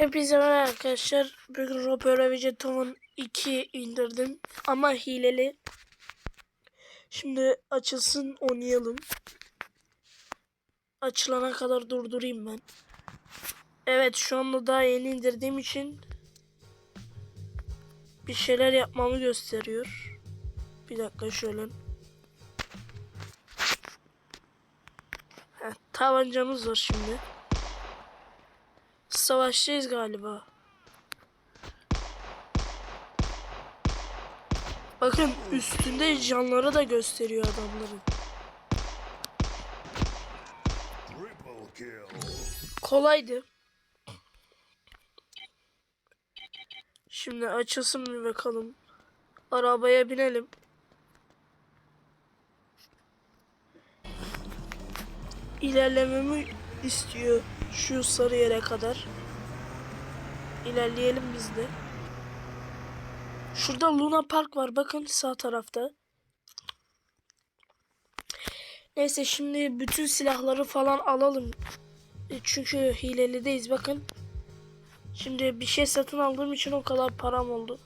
Hepinize merhaba arkadaşlar. Bugün Roper Vegetom'un 2 indirdim. Ama hileli. Şimdi açılsın oynayalım. Açılana kadar durdurayım ben. Evet şu anda daha yeni indirdiğim için bir şeyler yapmamı gösteriyor. Bir dakika şöyle. Heh, tabancamız var şimdi. Savaştayız galiba. Bakın üstünde canları da gösteriyor adamların. Kolaydı. Şimdi açılsın bir bakalım. Arabaya binelim. İlerlememi istiyor şu sarı yere kadar. İlerleyelim biz de. Şurada Luna Park var bakın sağ tarafta. Neyse şimdi bütün silahları falan alalım. E, Çünkü hilelideyiz bakın. Şimdi bir şey satın aldığım için o kadar param oldu.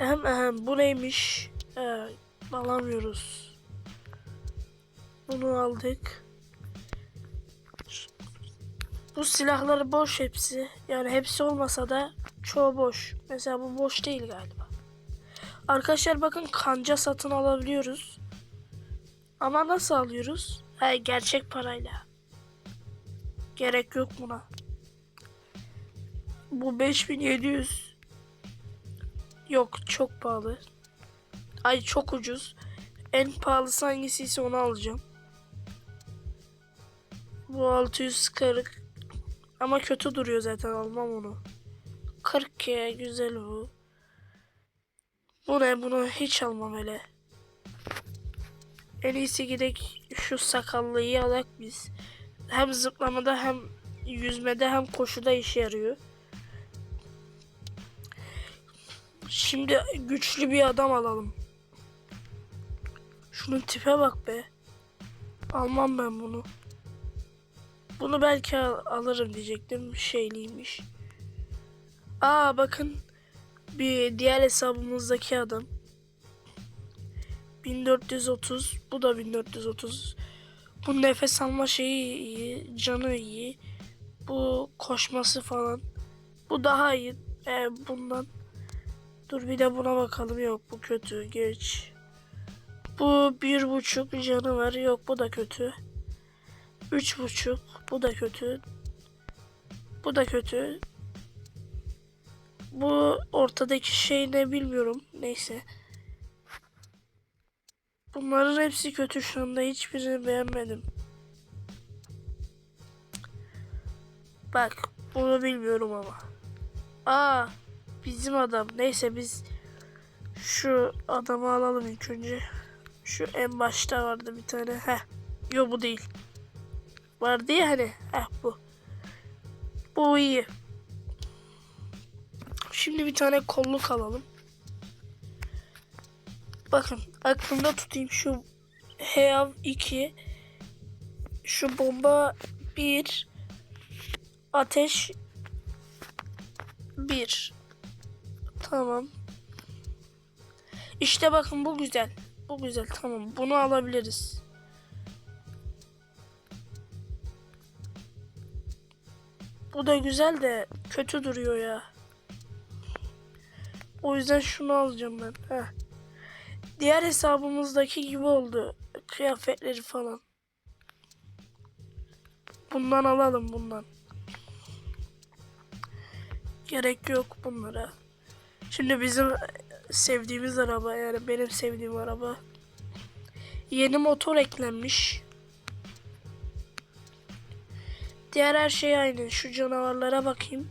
Ehem ehem bu neymiş? Ee, alamıyoruz. Bunu aldık. Bu silahları boş hepsi. Yani hepsi olmasa da çoğu boş. Mesela bu boş değil galiba. Arkadaşlar bakın kanca satın alabiliyoruz. Ama nasıl alıyoruz? He, gerçek parayla. Gerek yok buna. Bu 5700. Yok çok pahalı. Ay çok ucuz. En pahalısı hangisiyse onu alacağım. Bu 640. Ama kötü duruyor zaten almam onu. 40 k güzel bu. Bu ne bunu hiç almam hele. En iyisi gidek şu sakallıyı alak biz. Hem zıplamada hem yüzmede hem koşuda işe yarıyor. Şimdi güçlü bir adam alalım. Şunun tipe bak be. Almam ben bunu. Bunu belki al- alırım diyecektim. Şeyliymiş. Aa bakın. Bir diğer hesabımızdaki adam. 1430. Bu da 1430. Bu nefes alma şeyi iyi. Canı iyi. Bu koşması falan. Bu daha iyi. Ee, bundan. Dur bir de buna bakalım. Yok bu kötü. Geç. Bu bir buçuk canı var. Yok bu da kötü. Üç buçuk. Bu da kötü. Bu da kötü. Bu ortadaki şey ne bilmiyorum. Neyse. Bunların hepsi kötü şu anda. Hiçbirini beğenmedim. Bak bunu bilmiyorum ama. Aa bizim adam. Neyse biz şu adamı alalım ilk önce. Şu en başta vardı bir tane. Heh. Yo bu değil. Vardı ya hani. Heh bu. Bu iyi. Şimdi bir tane kolluk alalım. Bakın aklımda tutayım şu Heav 2 şu bomba 1 ateş 1 tamam işte bakın bu güzel bu güzel tamam bunu alabiliriz bu da güzel de kötü duruyor ya o yüzden şunu alacağım ben Heh. Diğer hesabımızdaki gibi oldu. Kıyafetleri falan. Bundan alalım bundan. Gerek yok bunlara. Şimdi bizim sevdiğimiz araba yani benim sevdiğim araba. Yeni motor eklenmiş. Diğer her şey aynı. Şu canavarlara bakayım.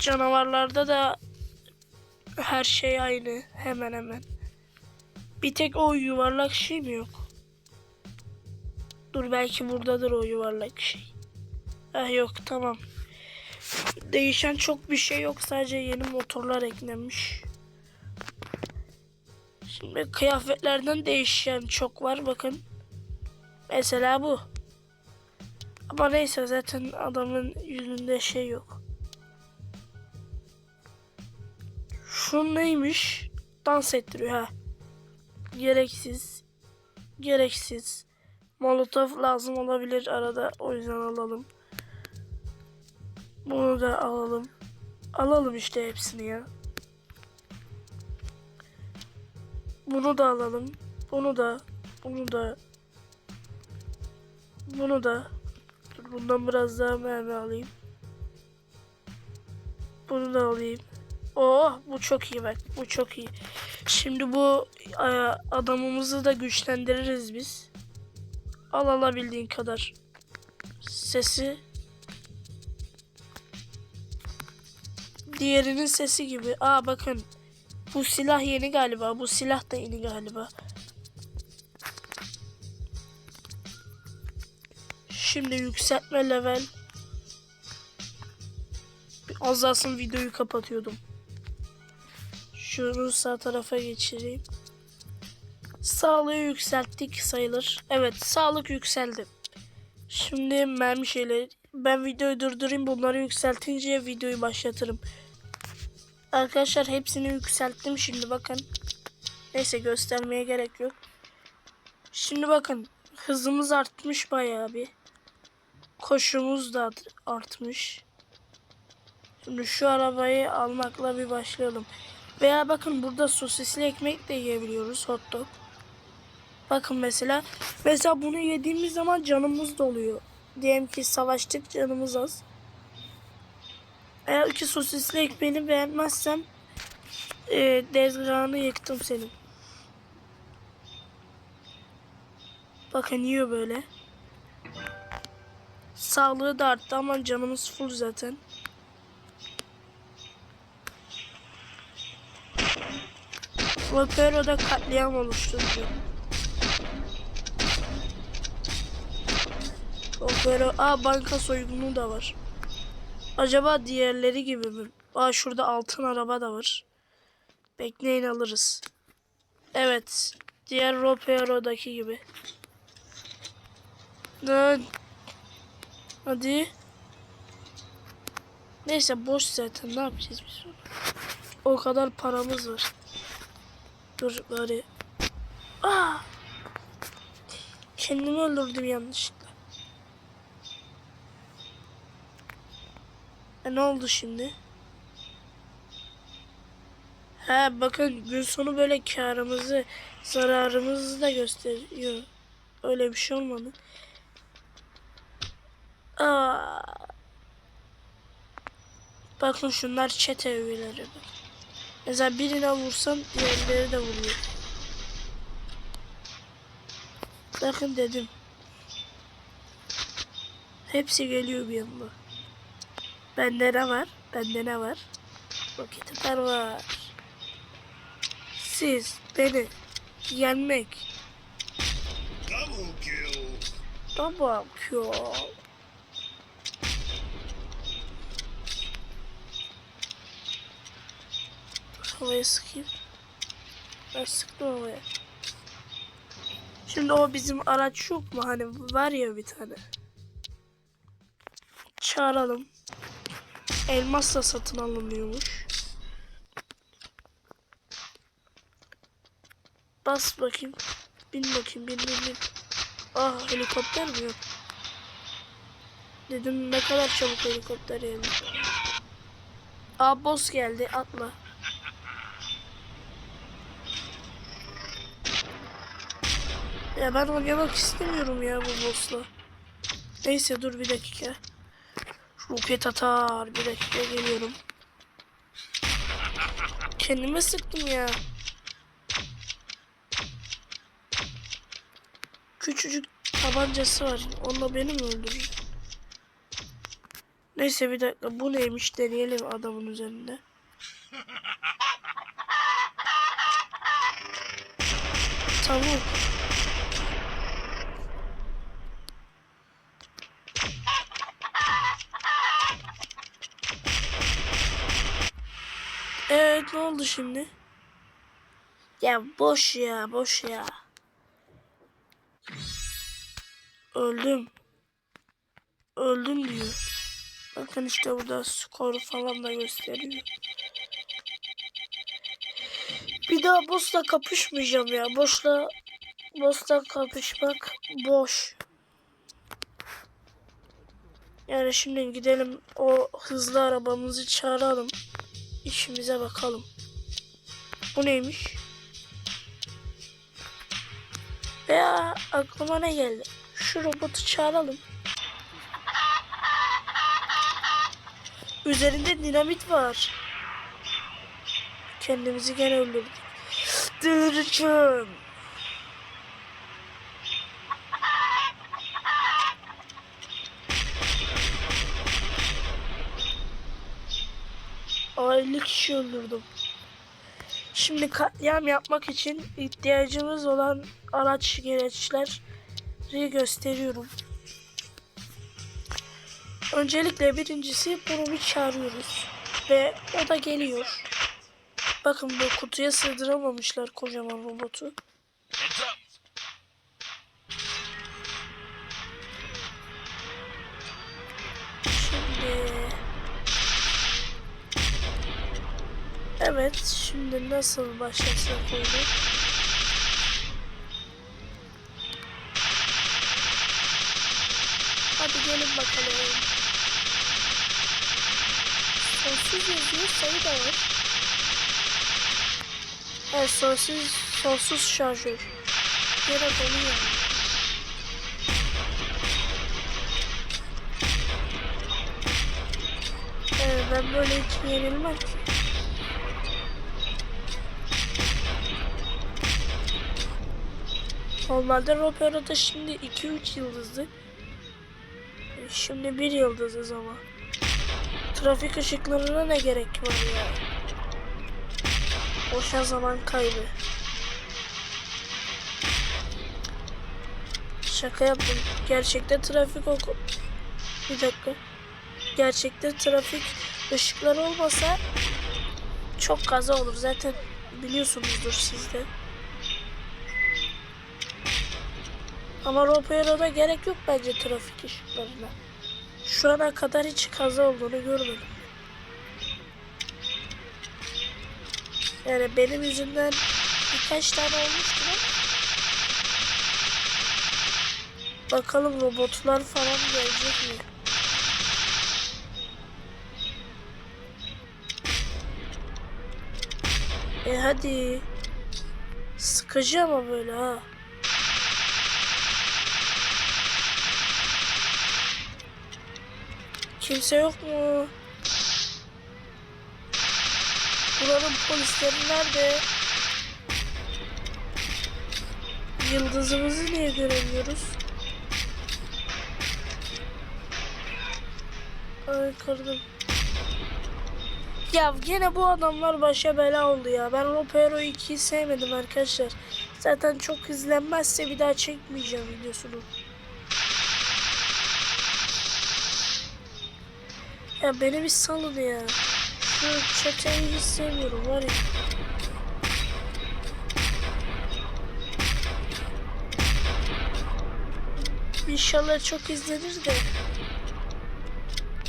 Canavarlarda da her şey aynı hemen hemen. Bir tek o yuvarlak şey mi yok? Dur belki buradadır o yuvarlak şey. Ah yok tamam. Değişen çok bir şey yok sadece yeni motorlar eklenmiş. Şimdi kıyafetlerden değişen çok var bakın. Mesela bu. Ama neyse zaten adamın yüzünde şey yok. Şu neymiş? Dans ettiriyor ha. Gereksiz. Gereksiz. Molotov lazım olabilir arada. O yüzden alalım. Bunu da alalım. Alalım işte hepsini ya. Bunu da alalım. Bunu da. Bunu da. Bunu da. Dur bundan biraz daha mermi alayım. Bunu da alayım. Oh bu çok iyi bak. Bu çok iyi. Şimdi bu e, adamımızı da güçlendiririz biz. Al alabildiğin kadar. Sesi. Diğerinin sesi gibi. Aa bakın. Bu silah yeni galiba. Bu silah da yeni galiba. Şimdi yükseltme level. Bir Az kalsın videoyu kapatıyordum. Şunu sağ tarafa geçireyim. Sağlığı yükselttik sayılır. Evet sağlık yükseldi. Şimdi mermi şeyleri. Ben videoyu durdurayım bunları yükseltince videoyu başlatırım. Arkadaşlar hepsini yükselttim şimdi bakın. Neyse göstermeye gerek yok. Şimdi bakın hızımız artmış bayağı bir. Koşumuz da art- artmış. Şimdi şu arabayı almakla bir başlayalım. Veya bakın burada sosisli ekmek de yiyebiliyoruz hot dog. Bakın mesela mesela bunu yediğimiz zaman canımız doluyor. Diyelim ki savaştık canımız az. Eğer ki sosisli ekmeğini beğenmezsem e, dezgahını yıktım senin. Bakın yiyor böyle. Sağlığı da arttı ama canımız full zaten. Vapero'da katliam oluşturdu. Vapero, aa banka soygunu da var. Acaba diğerleri gibi mi? Aa şurada altın araba da var. Bekleyin alırız. Evet. Diğer Ropero'daki gibi. Dön. Hadi. Neyse boş zaten ne yapacağız biz? O kadar paramız var. Dur bari. Aa! Kendimi öldürdüm yanlışlıkla. E ne oldu şimdi? He bakın gün sonu böyle karımızı, zararımızı da gösteriyor. Öyle bir şey olmadı. Aa. Bakın şunlar çete üyeleri. Mesela birine vursam diğerleri de vuruyor. Bakın dedim. Hepsi geliyor bir anda. Bende ne var? Bende ne var? Roketler var. Siz beni yenmek. Double kill. Tamam ki. Havaya sıkayım. Ben sıktım havaya. Şimdi o bizim araç yok mu? Hani var ya bir tane. Çağıralım. Elmas da satın alınıyormuş. Bas bakayım. Bin bakayım bin bin bin. Ah helikopter mi yok? Dedim ne kadar çabuk helikopter yani. Aa boss geldi atla. Ya ben oynamak istemiyorum ya bu boss'la. Neyse dur bir dakika. Roket atar. Bir dakika geliyorum. Kendime sıktım ya. Küçücük tabancası var. Onunla beni mi öldürür? Neyse bir dakika. Bu neymiş deneyelim adamın üzerinde. Tavuk. Evet ne oldu şimdi? Ya boş ya boş ya. Öldüm. öldün diyor. Bakın işte burada skor falan da gösteriyor. Bir daha boss'la kapışmayacağım ya. Boşla boss'la kapışmak boş. Yani şimdi gidelim o hızlı arabamızı çağıralım. İşimize bakalım. Bu neymiş? Ya aklıma ne geldi? Şu robotu çağıralım. Üzerinde dinamit var. Kendimizi gene öldürdük. Aa 50 kişi öldürdüm. Şimdi katliam yapmak için ihtiyacımız olan araç gereçleri gösteriyorum. Öncelikle birincisi bir çağırıyoruz. Ve o da geliyor. Bakın bu kutuya sığdıramamışlar kocaman robotu. Evet, şimdi nasıl başlatsak oyunu? Hadi gelin bakalım. Sonsuz yazıyor, sayı da var. Evet, sonsuz, sonsuz şarjör. Yine doluyor. Evet, ben böyle hiç yenilmem ki. Normalde Ropero'da şimdi 2-3 yıldızdı. Şimdi 1 yıldızız ama. Trafik ışıklarına ne gerek var ya? Boşa zaman kaybı. Şaka yaptım. Gerçekte trafik oku... Bir dakika. Gerçekte trafik ışıkları olmasa çok kaza olur. Zaten biliyorsunuzdur siz de. Ama Ropero'da gerek yok bence trafik ışıklarına. Şu ana kadar hiç kaza olduğunu görmedim. Yani benim yüzümden birkaç tane olmuştur ama Bakalım robotlar falan gelecek mi? E hadi. Sıkıcı ama böyle ha. Kimse yok mu? Buranın polisleri nerede? Yıldızımızı niye göremiyoruz? Ay kırdım. Ya gene bu adamlar başa bela oldu ya. Ben Ropero 2'yi sevmedim arkadaşlar. Zaten çok izlenmezse bir daha çekmeyeceğim videosunu. Ya beni bir salın ya. Şu çeteyi hiç sevmiyorum var ya. İnşallah çok izlenir de.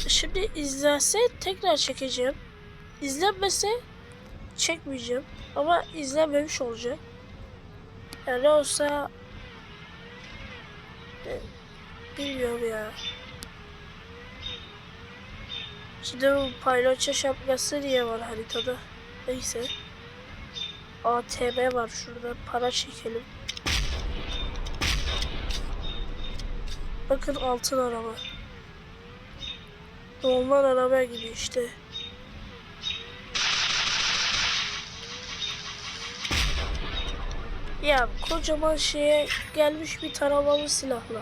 Şimdi izlense tekrar çekeceğim. İzlenmese çekmeyeceğim. Ama izlenmemiş olacak. Yani olsa e, bilmiyorum ya. Şimdi bu paylaşa şapkası diye var haritada. Neyse. ATM var şurada. Para çekelim. Bakın altın araba. Normal araba gibi işte. Ya kocaman şeye gelmiş bir taramalı silahla.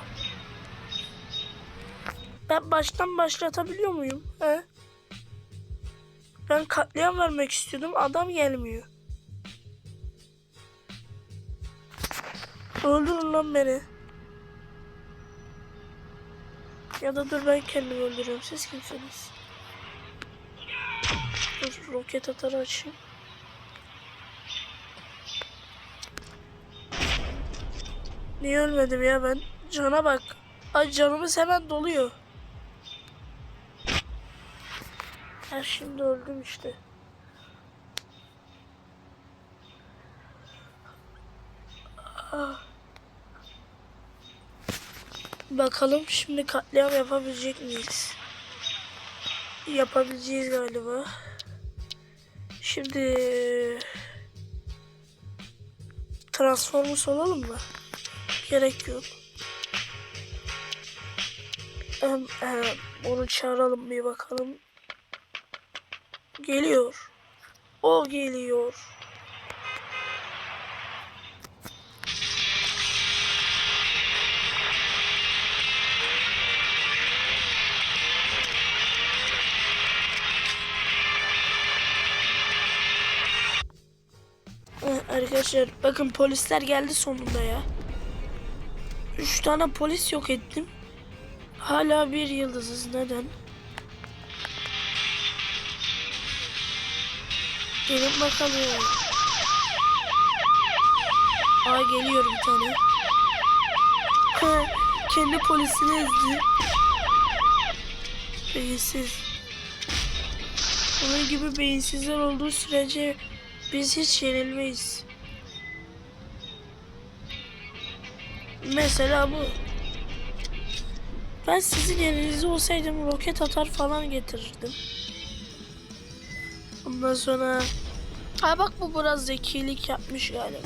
Ben baştan başlatabiliyor muyum? He? Ben katliam vermek istiyordum. Adam gelmiyor. Öldürün lan beni. Ya da dur ben kendimi öldürüyorum. Siz kimsiniz? Dur roket atarı açayım. Niye ölmedim ya ben? Cana bak. Ay canımız hemen doluyor. Ben şimdi öldüm işte. Ah. Bakalım şimdi katliam yapabilecek miyiz? Yapabileceğiz galiba. Şimdi Transformers olalım mı? Gerek yok. Hem, onu çağıralım bir bakalım. Geliyor. O geliyor. Evet, Arkadaşlar bakın polisler geldi sonunda ya. Üç tane polis yok ettim. Hala bir yıldızız. Neden? Gelin bakalım. Aa geliyor bir tane. Ha, Kendi polisini ezdi. Beyinsiz. Onun gibi beyinsizler olduğu sürece biz hiç yenilmeyiz. Mesela bu. Ben sizin yerinizde olsaydım roket atar falan getirirdim. Ondan sonra... Ha bak bu biraz zekilik yapmış galiba.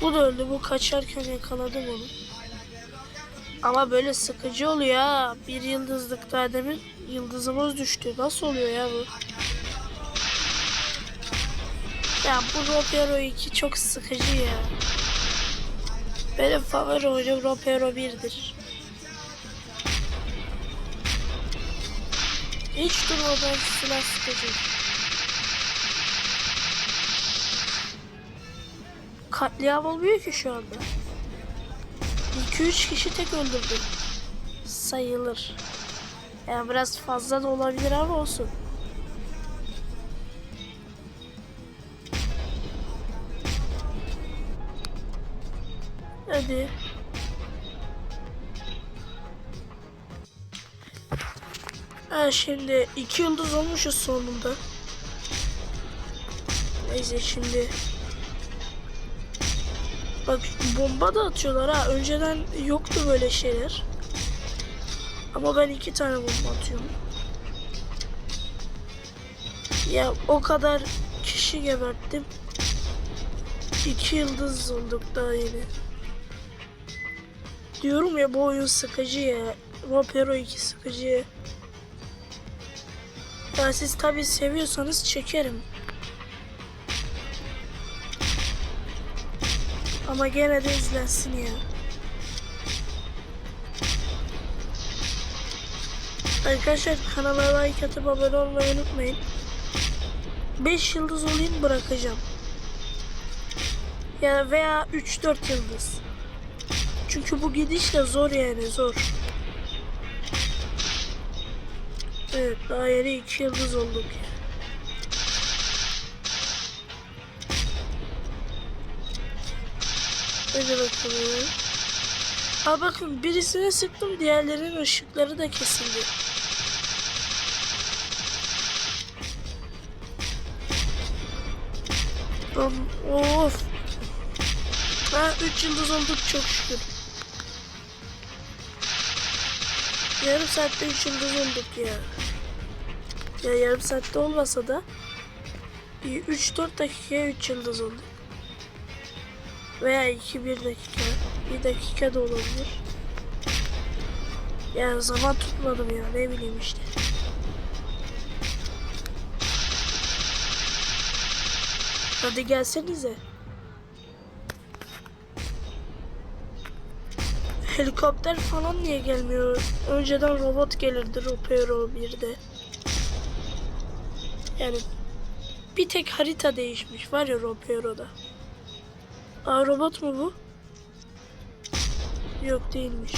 Bu da öldü. Bu kaçarken yakaladım onu. Ama böyle sıkıcı oluyor ha. Bir yıldızlık daha demin yıldızımız düştü. Nasıl oluyor ya bu? Ya bu Ropero 2 çok sıkıcı ya. Benim favori oyunum Ropero 1'dir. Hiç durmadan silah sıkıcı. Katliam olmuyor ki şu anda. 2-3 kişi tek öldürdü. Sayılır. Yani biraz fazla da olabilir ama olsun. Hadi. Ha şimdi iki yıldız olmuşuz sonunda. Neyse şimdi. Bak bomba da atıyorlar ha. Önceden yoktu böyle şeyler. Ama ben iki tane bomba atıyorum. Ya o kadar kişi geberttim. İki yıldız olduk daha yeni. Diyorum ya bu oyun sıkıcı ya. Vapero 2 sıkıcı. Ya siz tabi seviyorsanız çekerim. Ama gene de izlensin ya. Arkadaşlar kanala like atıp abone olmayı unutmayın. 5 yıldız olayım bırakacağım. Ya veya 3-4 yıldız. Çünkü bu gidişle zor yani zor. Evet daha yeni 2 yıldız olduk. Hadi bakalım. Ha bakın birisine sıktım diğerlerinin ışıkları da kesildi. Lan, Of. Ha 3 yıldız olduk çok şükür. Yarım saatte 3 yıldız olduk ya. Ya yarım saatte olmasa da 3-4 dakikaya 3 yıldız olduk. Veya 2-1 dakika. 1 dakika da olabilir. Ya zaman tutmadım ya ne bileyim işte. Hadi gelsenize. Helikopter falan niye gelmiyor? Önceden robot gelirdi Ropero 1'de. Yani bir tek harita değişmiş var ya Ropero'da. Aa robot mu bu? Yok değilmiş.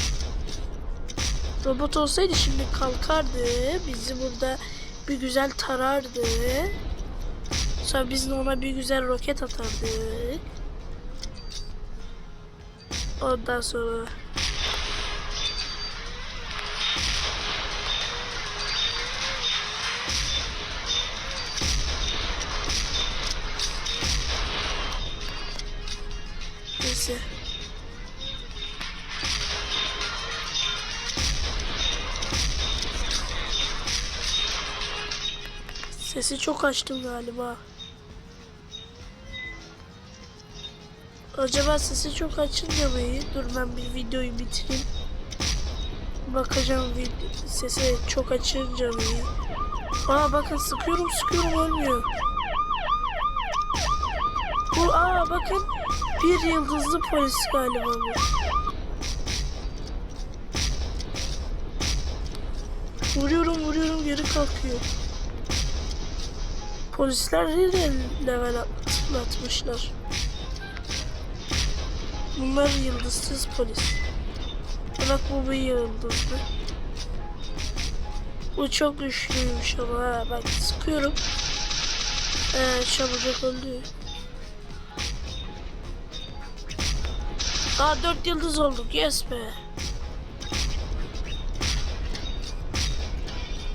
Robot olsaydı şimdi kalkardı. Bizi burada bir güzel tarardı. Sonra biz de ona bir güzel roket atardık. Ondan sonra Sesi çok açtım galiba. Acaba sesi çok açınca mı iyi? Dur ben bir videoyu bitireyim. Bakacağım sesi çok açınca mı? Aa bakın sıkıyorum sıkıyorum ölmüyor. Bu aa bakın bir yıldızlı polis galiba bu. Vuruyorum vuruyorum geri kalkıyor. Polisler de level atlatmışlar. Bunlar yıldızsız polis. Bak bu bir yıldızlı. Bu çok güçlüymüş ama ha. Bak sıkıyorum. Ee, çabucak öldü. Aa dört yıldız olduk. Yes be.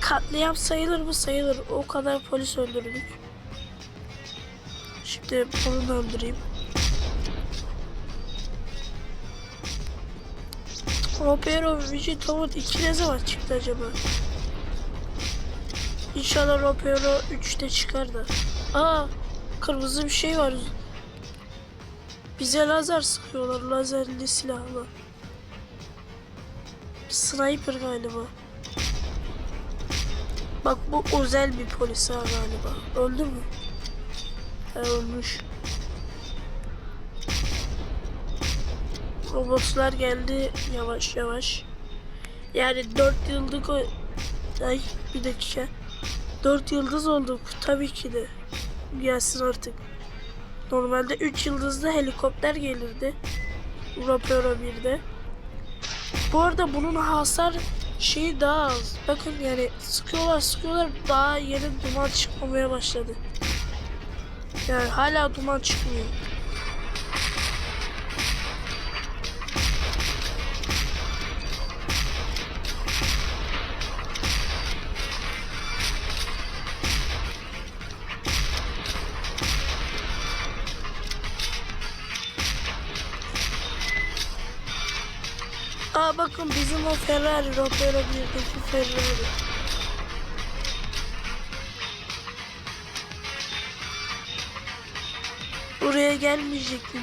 Katliam sayılır mı? Sayılır. O kadar polis öldürdük. Şimdi bunu öldüreyim. Ropero Vigito'nun 2 ne zaman çıktı acaba? İnşallah Ropero 3'te çıkar da. Aa kırmızı bir şey var. Bize lazer sıkıyorlar. Lazerli silahla. Sniper galiba. Bak bu özel bir polis ha galiba. Öldü mü? He ölmüş. Robotlar geldi yavaş yavaş. Yani 4 yıldık o... Ay bir dakika. 4 yıldız olduk tabii ki de. Gelsin artık. Normalde 3 yıldızlı helikopter gelirdi. Rapero 1'de. Bu arada bunun hasar şeyi daha az. Bakın yani sıkıyorlar sıkıyorlar daha yeni duman çıkmamaya başladı. Yani hala duman çıkmıyor. Bakın bizim o Ferrari, Ropero 1'deki Ferrari. Buraya gelmeyecektim.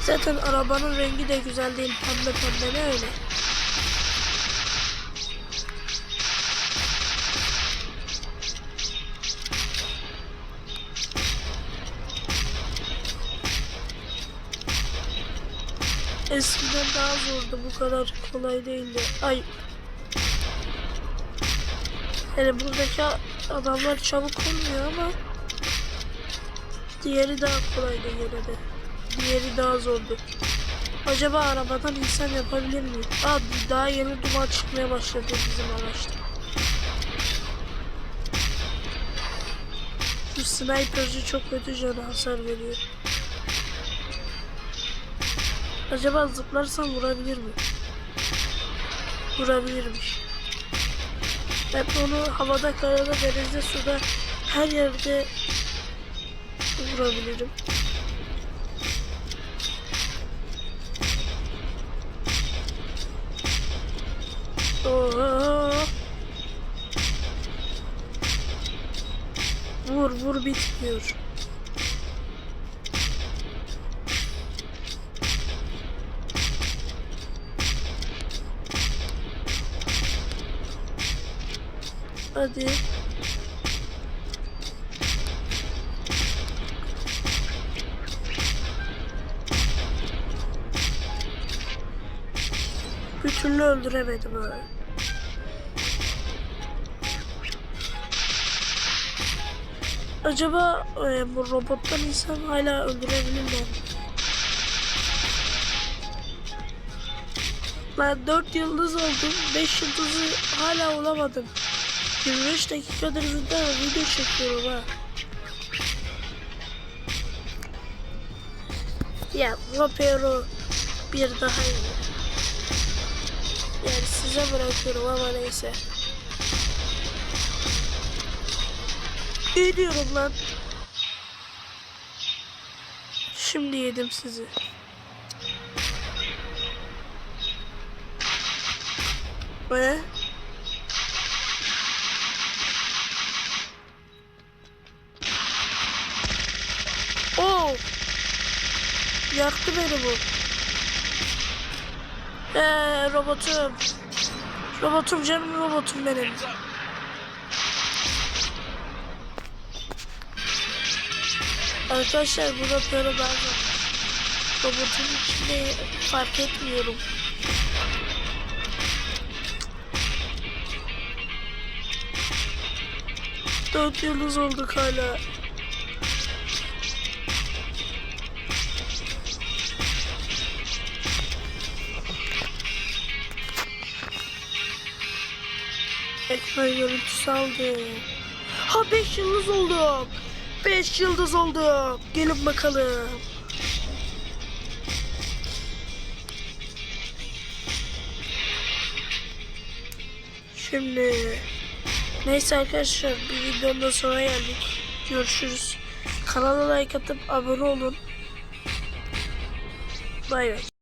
Zaten arabanın rengi de güzel değil. Pembe pembe ne öyle. Daha zordu. Bu kadar kolay değildi. Ay. Yani buradaki adamlar çabuk olmuyor ama diğeri daha kolaydı yine de. Diğeri daha zordu. Acaba arabadan insan yapabilir miyim? Aa daha yeni duman çıkmaya başladı bizim araçta. Şu sniperci çok kötü cana hasar veriyor. Acaba zıplarsam vurabilir mi? Vurabilirmiş. Ben onu havada, karada, denizde, suda her yerde vurabilirim. Oha! Vur vur bitmiyor. Hadi. Bir türlü öldüremedim ha. Acaba e, bu robottan insan hala öldürebilir mi? Ben 4 yıldız oldum. 5 yıldızı hala olamadım. 25 dakikadır burada video çekiyorum ha. Ya Ropero bir daha iyi. Yani size bırakıyorum ama neyse. İyi diyorum lan. Şimdi yedim sizi. Ve Yaktı beni bu. Eee robotum. Robotum canım robotum benim. Arkadaşlar burada böyle bazen robotun içinde fark etmiyorum. Dört yıldız olduk hala. Ekran görüntüsü aldı. Ha 5 yıldız olduk. 5 yıldız olduk. Gelin bakalım. Şimdi neyse arkadaşlar bir videonun da sonuna geldik. Görüşürüz. Kanala like atıp abone olun. Bay bay.